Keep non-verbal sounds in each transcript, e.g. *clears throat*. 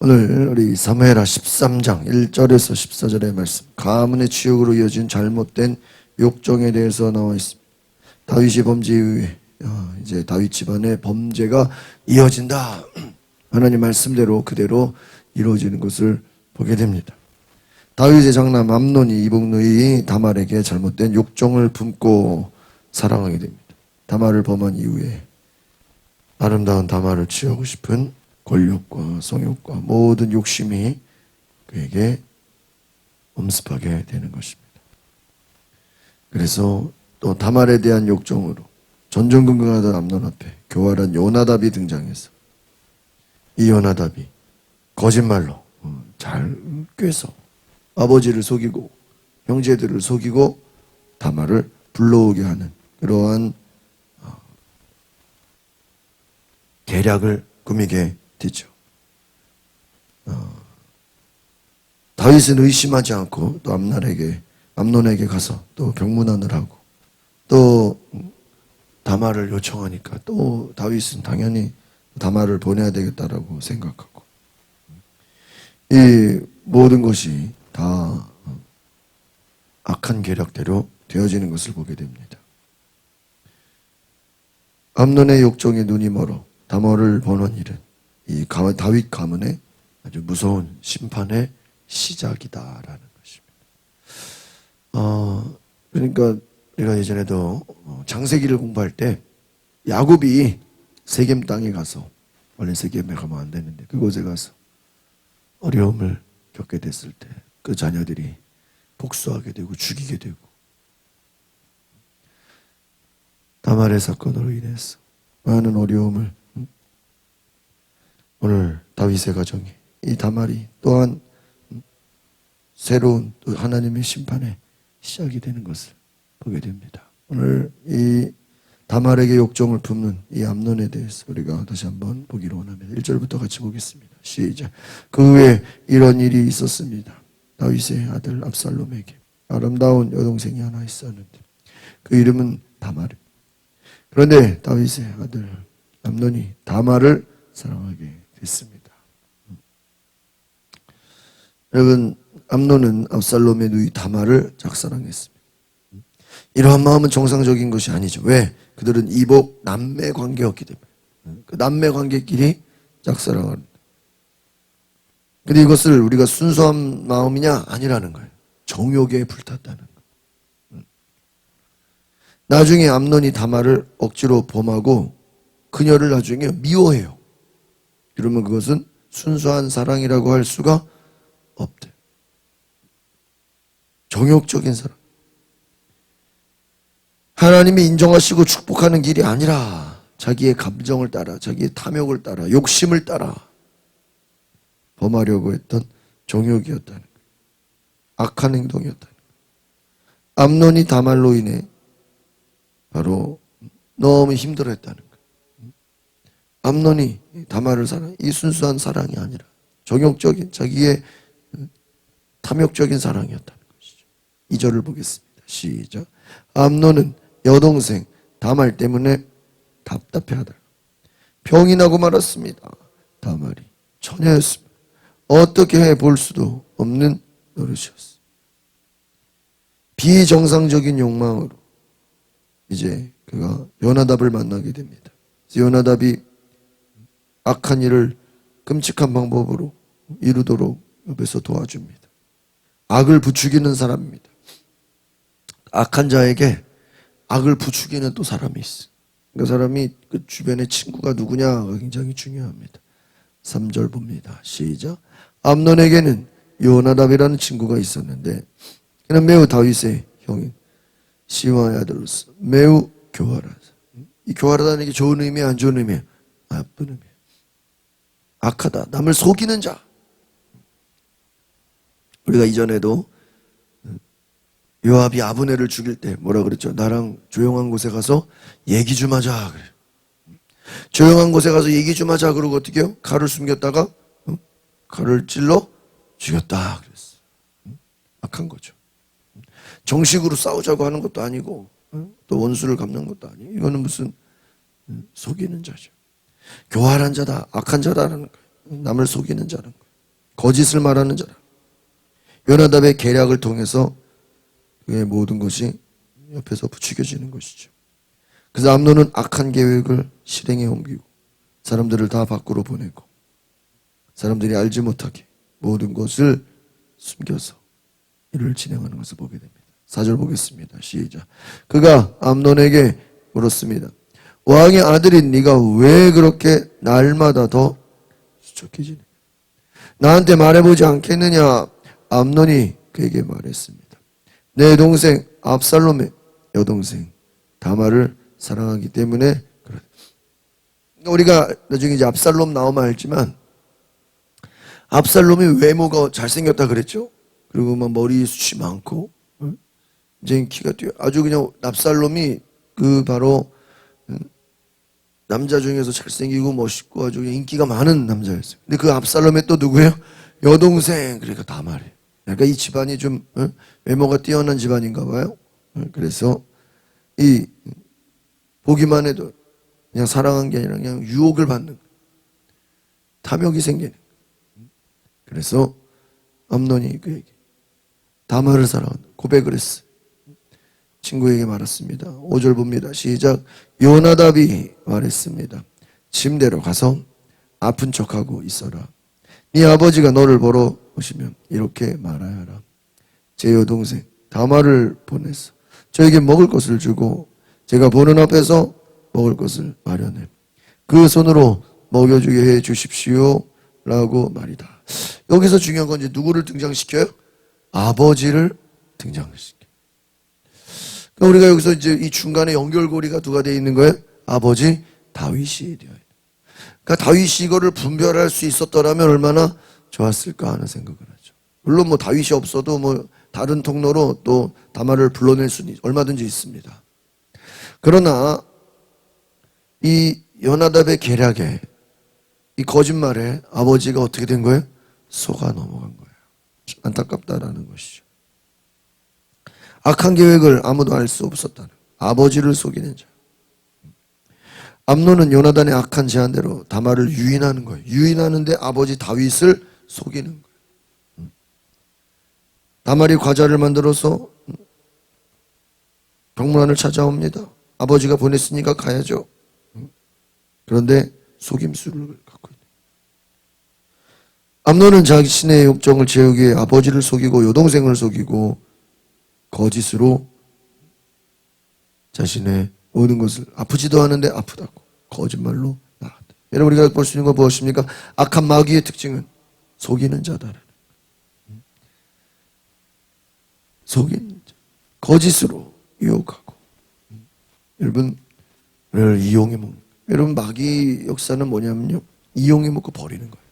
오늘 우리 사무엘하 13장 1절에서 14절의 말씀 가문의 치욕으로 이어진 잘못된 욕정에 대해서 나와 있습니다. 다윗이 범죄 이후에 어, 이제 다윗 집안의 범죄가 이어진다. *clears throat* 하나님 말씀대로 그대로 이루어지는 것을 보게 됩니다. 다윗의 장남 암논이 이복누이 다말에게 잘못된 욕정을 품고 사랑하게 됩니다. 다말을 범한 이후에 아름다운 다말을 취하고 싶은 권력과 성욕과 모든 욕심이 그에게 엄습하게 되는 것입니다. 그래서 또 다말에 대한 욕정으로 전전긍긍하던 암논 앞에 교활한 요나답이 등장해서 이 요나답이 거짓말로 어, 잘 꿰서 아버지를 속이고 형제들을 속이고 다말을 불러오게 하는 그러한 어, 계략을 꾸미게 되죠. 어, 다윗은 의심하지 않고 또 암날에게 암론에게 가서 또 병문안을 하고 또 다말을 요청하니까 또 다윗은 당연히 다말을 보내야 되겠다라고 생각하고 이 모든 것이 다 악한 계략대로 되어지는 것을 보게 됩니다. 암론의 욕정에 눈이 멀어 다말을 보는 일은 이 가- 다윗 가문의 아주 무서운 심판의 시작이다라는 것입니다. 어, 그러니까 우리가 예전에도 어, 장세기를 공부할 때 야곱이 세겜 땅에 가서 원래 세겜에 가면 안 되는데 그곳에 가서 어려움을 겪게 됐을 때 그 자녀들이 복수하게 되고 죽이게 되고 다말의 사건으로 인해서 많은 어려움을 음, 오늘 다윗의 가정에 이 다말이 또한 음, 새로운 또 하나님의 심판의 시작이 되는 것을 보게 됩니다. 오늘 이 다말에게 욕정을 품는 이 암론에 대해서 우리가 다시 한번 보기로 원합니다. 1절부터 같이 보겠습니다. 시작. 그 후에 이런 일이 있었습니다. 다윗의 아들 압살롬에게 아름다운 여동생이 하나 있었는데 그 이름은 다말입니다. 그런데 다윗의 아들 암논이 다말을 사랑하게 됐습니다. 여러분 암논은 압살롬의 누이 다말을 짝사랑했습니다. 이러한 마음은 정상적인 것이 아니죠. 왜? 그들은 이복 남매 관계였기 때문에 그 남매 관계끼리 짝사랑하는. 근데 이것을 우리가 순수한 마음이냐 아니라는 거예요. 정욕에 불탔다는 거. 나중에 암론이 다말을 억지로 범하고 그녀를 나중에 미워해요. 그러면 그것은 순수한 사랑이라고 할 수가 없대. 정욕적인 사랑. 하나님이 인정하시고 축복하는 길이 아니라 자기의 감정을 따라, 자기의 탐욕을 따라, 욕심을 따라 범하려고 했던 정욕이었다는. 악한 행동이었다는. 암론이 다말로 인해 바로 너무 힘들어했다는. 암론이 다말을 사랑, 이 순수한 사랑이 아니라 정욕적인 자기의 탐욕적인 사랑이었다는 것이죠. 2절을 보겠습니다. 시작. 암론은 여동생 다말 때문에 답답해하다. 병이 나고 말았습니다. 다말이 처녀였습니다. 어떻게 해 볼 수도 없는 노릇이었어. 비정상적인 욕망으로 이제 그가 요나답을 만나게 됩니다. 요나답이 악한 일을 끔찍한 방법으로 이루도록 옆에서 도와줍니다. 악을 부추기는 사람입니다. 악한 자에게 악을 부추기는 또 사람이 있어. 그 사람이 그 주변의 친구가 누구냐가 굉장히 중요합니다. 3절 봅니다. 시작. 암론에게는 요나답이라는 친구가 있었는데 그는 매우 다윗의 형인 시와의 아들로서 매우 교활하다. 이 교활하다는 게 좋은 의미야 안 좋은 의미야? 나쁜 의미야. 악하다. 남을 속이는 자. 우리가 이전에도 요압이 아브네를 죽일 때 뭐라 그랬죠? 나랑 조용한 곳에 가서 얘기 좀 하자 그래. 조용한 곳에 가서 얘기 좀 하자 그러고 어떻게 해요? 칼을 숨겼다가 어? 칼을 찔러 죽였다 그랬어. 응? 악한 거죠. 정식으로 싸우자고 하는 것도 아니고 응? 또 원수를 갚는 것도 아니고 이거는 무슨 응? 속이는 자죠. 교활한 자다, 악한 자다라는 거예요. 남을 속이는 자는. 거짓을 말하는 자라. 요나답의 계략을 통해서 그의 모든 것이 옆에서 부추겨지는 것이죠. 그래서 암론은 악한 계획을 실행에 옮기고 사람들을 다 밖으로 보내고 사람들이 알지 못하게 모든 것을 숨겨서 일을 진행하는 것을 보게 됩니다. 사절 보겠습니다. 시작. 그가 암론에게 물었습니다. 왕의 아들인 네가 왜 그렇게 날마다 더 수척해지냐? 나한테 말해보지 않겠느냐? 암론이 그에게 말했습니다. 내 동생 압살롬의 여동생 다마를 사랑하기 때문에. 우리가 나중에 이제 압살롬 나오면 알지만 압살롬이 외모가 잘생겼다 그랬죠. 그리고 막 머리 숱이 많고 응? 이제 키가 뛰어 아주 그냥 압살롬이 그 바로 응? 남자 중에서 잘생기고 멋있고 아주 인기가 많은 남자였어요. 근데 그 압살롬의 또 누구예요? 여동생 그러니까 다 말이. 그러니까 이 집안이 좀 응? 외모가 뛰어난 집안인가 봐요. 응? 그래서 이 보기만 해도 그냥 사랑한 게 아니라 그냥 유혹을 받는 탐욕이 생기는. 그래서 암론이 그에게 다말을 사랑한다. 고백을 했어. 친구에게 말했습니다. 5절 봅니다. 시작. 요나답이 말했습니다. 침대로 가서 아픈 척하고 있어라. 네 아버지가 너를 보러 오시면 이렇게 하라. 제 여동생 다말을 보냈어. 저에게 먹을 것을 주고 제가 보는 앞에서 먹을 것을 마련해. 그 손으로 먹여주게 해 주십시오. 라고 말이다. 여기서 중요한 건 이제 누구를 등장시켜요? 아버지를 등장시켜. 그러니까 우리가 여기서 이제 이 중간에 연결고리가 누가 되어 있는 거예요? 아버지 다윗이 되어 있는. 그러니까 다윗이 이거를 분별할 수 있었더라면 얼마나 좋았을까 하는 생각을 하죠. 물론 뭐 다윗이 없어도 뭐 다른 통로로 또 다말을 불러낼 수는 얼마든지 있습니다. 그러나 이 연하답의 계략에 이 거짓말에 아버지가 어떻게 된 거예요? 속아 넘어간 거예요. 안타깝다라는 것이죠. 악한 계획을 아무도 알 수 없었다는 아버지를 속이는 자. 암론은 요나단의 악한 제안대로 다말을 유인하는 거예요. 유인하는데 아버지 다윗을 속이는 거예요. 다말이 과자를 만들어서 병문안을 찾아옵니다. 아버지가 보냈으니까 가야죠. 그런데 속임수를 갖고 있는. 암론은 자신의 욕정을 채우기 위해 아버지를 속이고 여동생을 속이고 거짓으로 자신의 모든 것을 아프지도 않은데 아프다고 거짓말로 나갔다. 여러분 우리가 볼 수 있는 건 무엇입니까? 악한 마귀의 특징은 속이는 자다라는 속이는 자. 거짓으로 유혹하고 여러분 를 이용해 먹는 여러분 마귀 역사는 뭐냐면요 이용해 먹고 버리는 거예요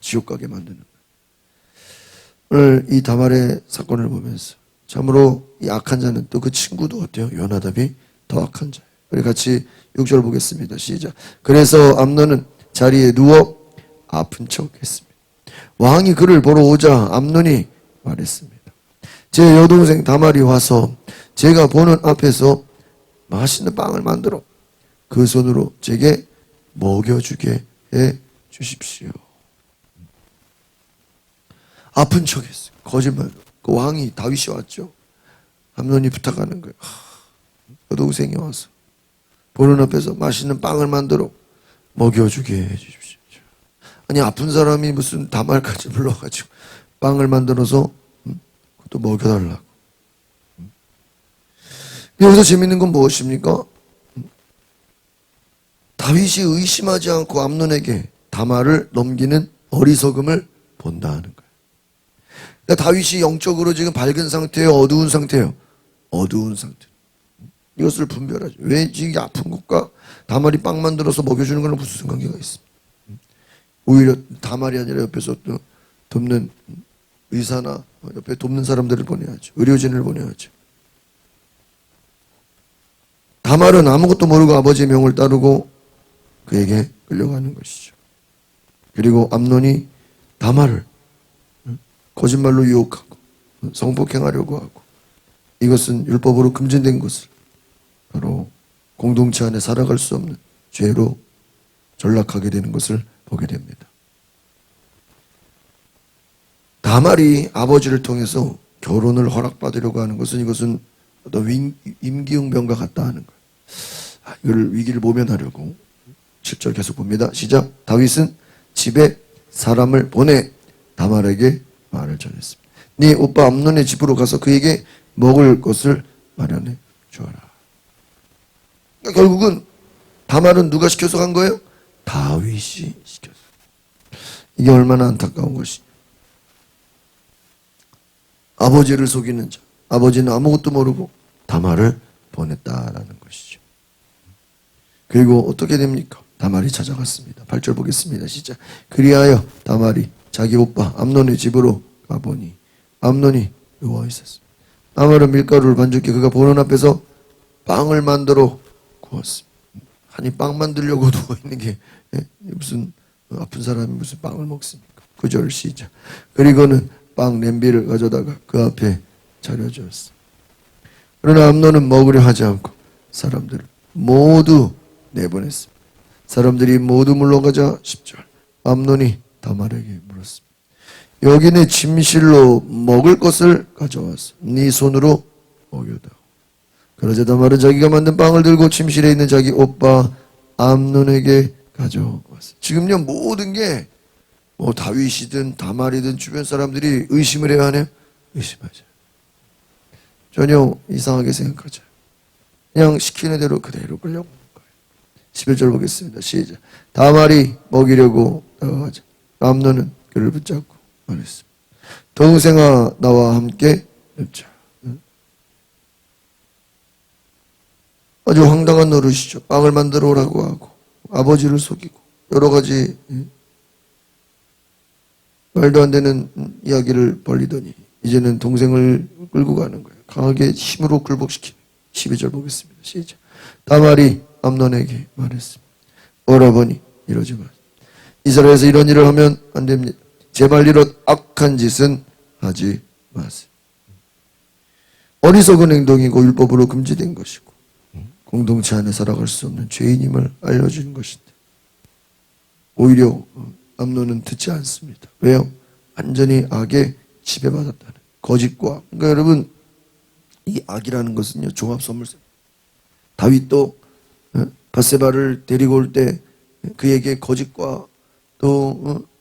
지옥 가게 만드는 거예요 오늘 이 다말의 사건을 보면서 참으로 이 악한 자는 또 그 친구도 어때요 요나답이 더 악한 자예요 우리 같이 6절 보겠습니다 시작 그래서 암론은 자리에 누워 아픈 척 했습니다 왕이 그를 보러 오자 암론이 말했습니다 제 여동생 다말이 와서 제가 보는 앞에서 맛있는 빵을 만들어 그 손으로 제게 먹여주게 해 주십시오. 아픈 척했어요. 거짓말. 그 왕이 다윗이 왔죠. 암론이 부탁하는 거예요. 하, 여동생이 와서 보는 앞에서 맛있는 빵을 만들어 먹여주게 해 주십시오. 아니 아픈 사람이 무슨 다말까지 불러가지고 빵을 만들어서 음, 그것도 먹여달라고. 여기서 재밌는 건 무엇입니까? 다윗이 의심하지 않고 암론에게 다말을 넘기는 어리석음을 본다 하는 거예요. 그러니까 다윗이 영적으로 지금 밝은 상태예요? 어두운 상태예요? 어두운 상태. 이것을 분별하죠. 왜 지금 아픈 것과 다말이 빵 만들어서 먹여주는 거는 무슨 관계가 있습니까? 오히려 다말이 아니라 옆에서 또 돕는 의사나 옆에 돕는 사람들을 보내야죠. 의료진을 보내야죠. 다말은 아무것도 모르고 아버지의 명을 따르고 그에게 끌려가는 것이죠. 그리고 암론이 다말을 거짓말로 유혹하고 성폭행하려고 하고 이것은 율법으로 금지된 것을 바로 공동체 안에 살아갈 수 없는 죄로 전락하게 되는 것을 보게 됩니다. 다말이 아버지를 통해서 결혼을 허락받으려고 하는 것은 이것은 어떤 임- 임기응변과 같다 하는 거예요. 아, 이걸 위기를 모면하려고 7절 계속 봅니다. 시작. 다윗은 집에 사람을 보내 다말에게 말을 전했습니다. 네 오빠 암논의 집으로 가서 그에게 먹을 것을 마련해 주어라. 그러니까 결국은 다말은 누가 시켜서 간 거예요? 다윗이 시켰어. 이게 얼마나 안타까운 것이냐. 아버지를 속이는 자. 아버지는 아무것도 모르고 다말을 보냈다라는 것이죠. 그리고 어떻게 됩니까? 다말이 찾아갔습니다. 8절 보겠습니다. 시작. 그리하여 다말이 자기 오빠 암논의 집으로 가보니 암논이 누워 있었습니다. 밀가루를 반죽해 그가 보는 앞에서 빵을 만들어 구웠습니다. 아니 빵 만들려고 *laughs* 누워 있는 게 예? 무슨 아픈 사람이 무슨 빵을 먹습니까? 구절 시작. 그리고는 빵 냄비를 가져다가 그 앞에 차려주었어. 그러나 암논은 먹으려 하지 않고 사람들을 모두 내보냈습니다. 사람들이 모두 물러가자 10절. 암논이 다말에게. 여기는 침실로 먹을 것을 가져왔어. 네 손으로 먹여다. 그러자 다말은 자기가 만든 빵을 들고 침실에 있는 자기 오빠 암논에게 가져왔어. 지금요 모든 게 뭐 다윗이든 다말이든 주변 사람들이 의심을 해야 하네요. 의심하죠. 전혀 이상하게 생각하죠. 그냥 시키는 대로 그대로 끌려오는 거예요. 11절 보겠습니다. 시작. 다말이 먹이려고 나가자. 암노는 그를 붙잡고 말했습니다. 동생아 나와 함께 lep자. 아주 황당한 노릇이죠. 빵을 만들어 오라고 하고 아버지를 속이고 여러 가지 예, 말도 안 되는 이야기를 벌리더니 이제는 동생을 끌고 가는 거예요. 강하게 힘으로 굴복시키는 12절 보겠습니다. 시작. 다말이 암논에게 말했습니다. 오라버니 이러지 마. 이스라엘에서 이런 일을 하면 안 됩니다. 제발 이런 악한 짓은 하지 마세요. 어리석은 행동이고 율법으로 금지된 것이고 공동체 안에 살아갈 수 없는 죄인임을 알려주는 것인데 오히려 암노는 듣지 않습니다. 왜요? 완전히 악에 지배받았다는 거짓과 그러니까 여러분 이 악이라는 것은요 종합 선물세. 다윗도 어, 바세바를 데리고 올 때 그에게 거짓과 또 어,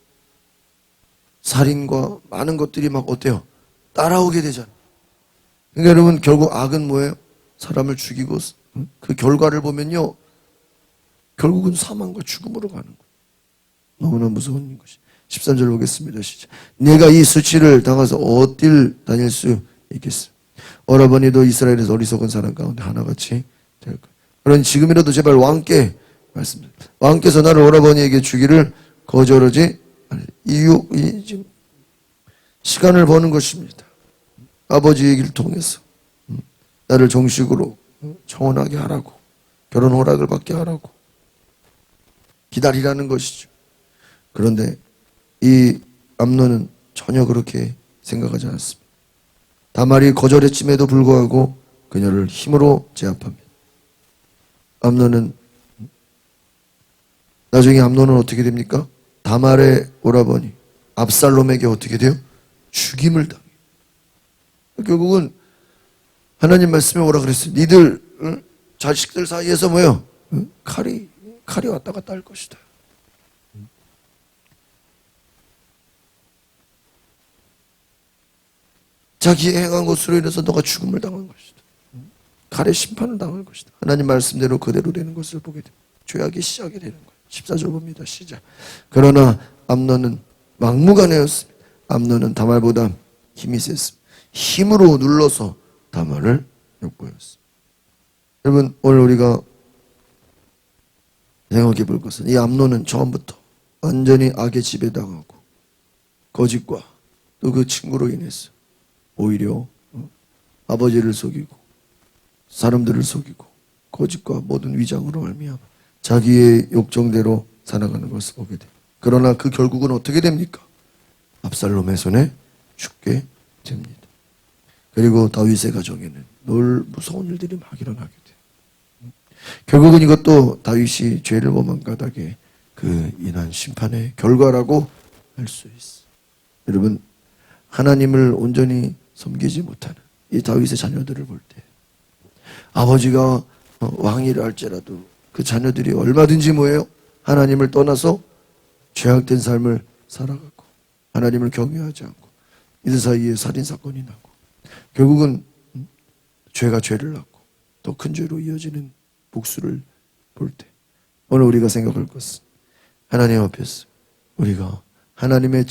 살인과 많은 것들이 막 어때요? 따라오게 되잖아요. 그러니까 여러분 결국 악은 뭐예요? 사람을 죽이고 어, 그 결과를 보면요 결국은 사망과 죽음으로 가는 거예요. 너무나 무서운 것이. 13절 보겠습니다. 시작. 내가 이 수치를 당해서 어딜 다닐 수 있겠어? 오라버니도 이스라엘에서 어리석은 사람 가운데 하나같이 될 거야. 그러니 지금이라도 제발 왕께 말씀드립니다. 왕께서 나를 오라버니에게 주기를 거절하지 이유, 이, 지금 시간을 버는 것입니다. 아버지 얘기를 통해서 음, 나를 정식으로 음, 청혼하게 하라고 결혼 허락을 받게 하라고 기다리라는 것이죠. 그런데 이 암론은 전혀 그렇게 생각하지 않았습니다. 다말이 거절했음에도 불구하고 그녀를 힘으로 제압합니다. 암론은 나중에 암론은 어떻게 됩니까? 다말의 오라버니 압살롬에게 어떻게 돼요? 죽임을 당해요. 결국은 하나님 말씀에 오라 그랬어요. 니들 응? 자식들 사이에서 뭐요? 응? 칼이 칼이 왔다 갔다 할 것이다. 자기 행한 것으로 인해서 너가 죽음을 당한 것이다. 칼의 심판을 당할 것이다. 하나님 말씀대로 그대로 되는 것을 보게 됩니다. 죄악이 시작이 되는 거예요. 14절 봅니다. 시작. 그러나 암론은 막무가내였습니다. 암론은 다말보다 힘이 셌습니다. 힘으로 눌러서 다말을 욕보였습니다. 여러분 오늘 우리가 생각해 볼 것은 이 암론은 처음부터 완전히 악에 지배당하고 거짓과 또 그 친구로 인해서 오히려 어, 아버지를 속이고 사람들을 속이고 거짓과 모든 위장으로 말미암아 자기의 욕정대로 살아가는 것을 보게 돼. 그러나 그 결국은 어떻게 됩니까? 압살롬의 손에 죽게 됩니다. 그리고 다윗의 가정에는 늘 무서운 일들이 막 일어나게 돼. 결국은 이것도 다윗이 죄를 범한 까닭에 그 인한 심판의 결과라고 할 수 있어. 여러분 하나님을 온전히 섬기지 못하는 이 다윗의 자녀들을 볼 때 아버지가 어, 왕이라 할지라도 그 자녀들이 얼마든지 뭐예요? 하나님을 떠나서 죄악된 삶을 살아가고 하나님을 경외하지 않고 이들 사이에 살인 사건이 나고 결국은 음, 죄가 죄를 낳고 더 큰 죄로 이어지는 복수를 볼 때 오늘 우리가 생각할 것은 하나님 앞에서 우리가 하나님의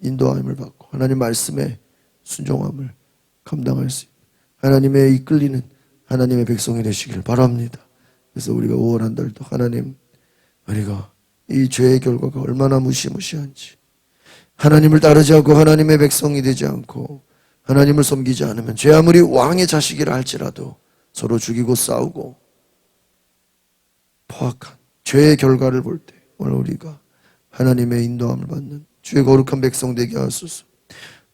인도함을 받고 하나님 말씀에 순종함을 감당할 수 있는 하나님의 이끌리는 하나님의 백성이 되시기를 바랍니다. 그래서 우리가 5월 한 달도 하나님 우리가 이 죄의 결과가 얼마나 무시무시한지 하나님을 따르지 않고 하나님의 백성이 되지 않고 하나님을 섬기지 않으면 죄 아무리 왕의 자식이라 할지라도 서로 죽이고 싸우고 포악한 죄의 결과를 볼 때 오늘 우리가 하나님의 인도함을 받는 주의 거룩한 백성 되게 하소서.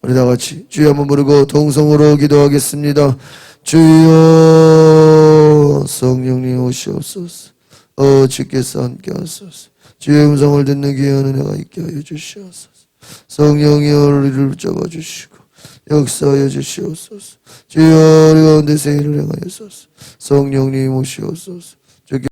우리 다 같이 주여 한번 부르고 동성으로 기도하겠습니다. 주여 성령님 오시옵소서. 어 주께서 함께 하소서. 주의 음성을 듣는 귀한 은혜가 있게 하여 주시옵소서. 성령이 우리를 붙잡아 주시고 역사하여 주시옵소서. 주여 우리 가운데 세일을 행하여소서. 성령님 오시옵소서.